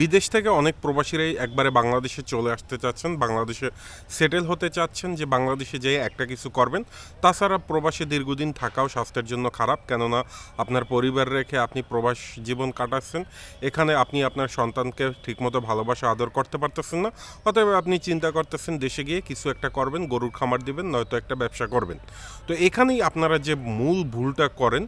বিদেশ থেকে অনেক প্রবাসীরাই একবারে বাংলাদেশে চলে আসতে চাচ্ছেন, বাংলাদেশে সেটেল হতে চাচ্ছেন যে বাংলাদেশে যেয়ে একটা কিছু করবেন। তাছাড়া প্রবাসে দীর্ঘদিন থাকাও স্বাস্থ্যের জন্য খারাপ, কেননা আপনার পরিবার রেখে আপনি প্রবাস জীবন কাটাচ্ছেন। এখানে আপনি আপনার সন্তানকে ঠিকমতো ভালোবাসা, আদর করতে পারতেছেন না। অতএব আপনি চিন্তা করতেছেন, দেশে গিয়ে কিছু একটা করবেন, গরুর খামার দিবেন, নয়তো একটা ব্যবসা করবেন। তো এখানেই আপনারা যে মূল ভুলটা করেন,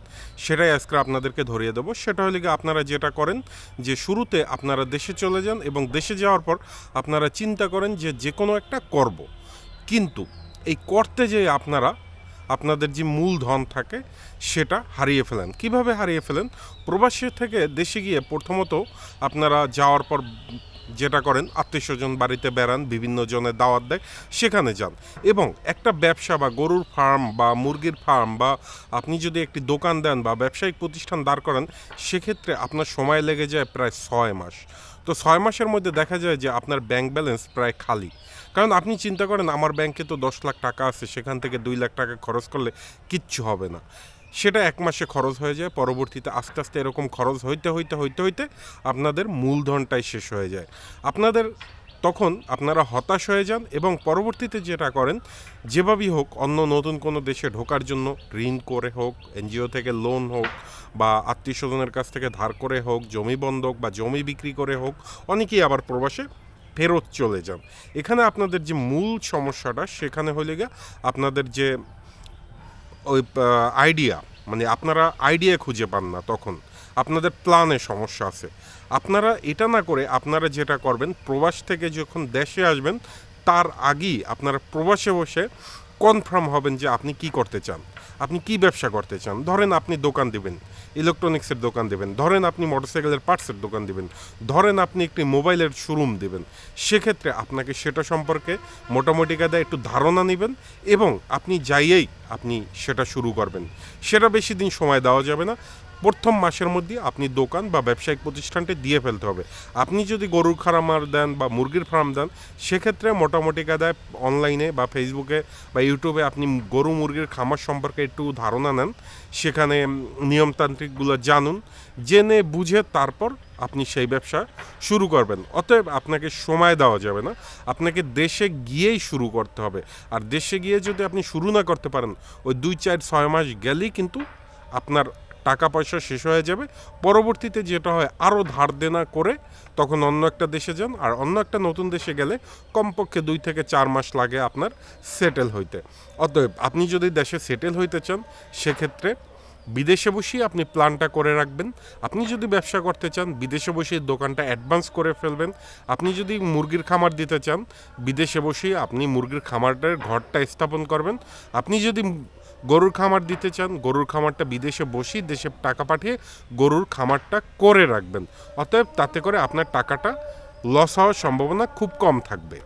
সেটাই আজকে আপনাদেরকে ধরিয়ে দেবো। সেটা হলে আপনারা যেটা করেন, যে শুরুতে আপনারা দেশে চলে যান এবং দেশে যাওয়ার পর আপনারা চিন্তা করেন যে যে কোনো একটা করব। কিন্তু এই করতে যেয়ে আপনারা, আপনাদের যে মূলধন থাকে সেটা হারিয়ে ফেলেন। কীভাবে হারিয়ে ফেলেন? প্রবাসী থেকে দেশে গিয়ে প্রথমত আপনারা যাওয়ার পর যেটা করেন আত্মীয় স্বজন বাড়িতে বেড়ান, বিভিন্ন জনের দাওয়াত দেয়, সেখানে যান। এবং একটা ব্যবসা বা গরুর ফার্ম বা মুরগির ফার্ম বা আপনি যদি একটি দোকান দেন বা ব্যবসায়িক প্রতিষ্ঠান দাঁড় করান, সেক্ষেত্রে আপনার সময় লেগে যায় প্রায় ছয় মাস। তো ছয় মাসের মধ্যে দেখা যায় যে আপনার ব্যাংক ব্যালেন্স প্রায় খালি। কারণ আপনি চিন্তা করেন, আমার ব্যাংকে তো দশ লাখ টাকা আছে, সেখান থেকে দুই লাখ টাকা খরচ করলে কিচ্ছু হবে না। সেটা এক মাসে খরচ হয়ে যায়, পরবর্তীতে আস্তে আস্তে এরকম খরচ হইতে হইতে হইতে হইতে আপনাদের মূলধনটাই শেষ হয়ে যায়। আপনাদের তখন আপনারা হতাশ হয়ে যান এবং পরবর্তীতে যেটা করেন, যেভাবেই হোক, অন্য নতুন কোনো দেশে ঢোকার জন্য ঋণ করে হোক, এনজিও থেকে লোন হোক বা আত্মীয় স্বজনের কাছ থেকে ধার করে হোক, জমি বন্ধক বা জমি বিক্রি করে হোক, অনেকেই আবার প্রবাসে ফেরত চলে যান। এখানে আপনাদের যে মূল সমস্যাটা, সেখানে হলে গিয়ে আপনাদের যে ওই আইডিয়া মানে আপনারা আইডিয়া খুঁজে পান না তখন। আপনাদের প্ল্যানে সমস্যা আছে। আপনারা এটা না করে আপনারা যেটা করবেন, প্রবাস থেকে যখন দেশে আসবেন, তার আগেই আপনারা প্রবাসে বসে কনফার্ম হবেন যে আপনি কি করতে চান। আপনি কি ব্যবসা করতে চান। ধরেন আপনি দোকান দেবেন, ইলেকট্রনিক্সের দোকান দেবেন, ধরেন আপনি মোটরসাইকেলের পার্টসের দোকান দেবেন, ধরেন আপনি একটি মোবাইলের শোরুম দেবেন। সেক্ষেত্রে আপনাকে সেটা সম্পর্কে মোটামুটি কায়দায় একটু ধারণা নেবেন এবং আপনি যাইয়েই আপনি সেটা শুরু করবেন। সেটা বেশি দিন সময় দেওয়া যাবে না। প্রথম মাসের মধ্যে আপনি দোকান বা ব্যবসায়িক প্রতিষ্ঠানটি দিয়ে ফেলতে হবে। আপনি যদি গরুর খামার দেন বা মুরগির ফার্ম দেন, সেক্ষেত্রে মোটামুটি কাদায় অনলাইনে বা ফেসবুকে বা ইউটিউবে আপনি গরু মুরগির খামার সম্পর্কে একটু ধারণা নেন। সেখানে নিয়মতান্ত্রিকগুলো জানুন, জেনে বুঝে তারপর আপনি সেই ব্যবসা শুরু করবেন। অতএব আপনাকে সময় দেওয়া যাবে না। আপনাকে দেশে গিয়েই শুরু করতে হবে। আর দেশে গিয়ে যদি আপনি শুরু না করতে পারেন, ওই দুই, চার, ছয় মাস গেলেই কিন্তু আপনার টাকা পয়সা শেষ হয়ে যাবে। পরবর্তীতে যেটা হয় আরও ধার দেনা করে তখন অন্য একটা দেশে যান আর অন্য একটা নতুন দেশে গেলে কমপক্ষে দুই থেকে চার মাস লাগে আপনার সেটেল হইতে। অতএব আপনি যদি দেশে সেটেল হইতে চান, সেক্ষেত্রে বিদেশে বসেই আপনি প্ল্যানটা করে রাখবেন। আপনি যদি ব্যবসা করতে চান, বিদেশে বসেই দোকানটা অ্যাডভান্স করে ফেলবেন। আপনি যদি মুরগির খামার দিতে চান, বিদেশে বসেই আপনি মুরগির খামারটার ঘরটা স্থাপন করবেন। আপনি যদি গরুর খামার দিতে চান, গরুর খামারটা বিদেশে বসি, দেশে টাকা পাঠিয়ে গরুর খামারটা করে রাখবেন। অতএব তাতে করে আপনার টাকাটা লস হওয়ার সম্ভাবনা খুব কম থাকবে।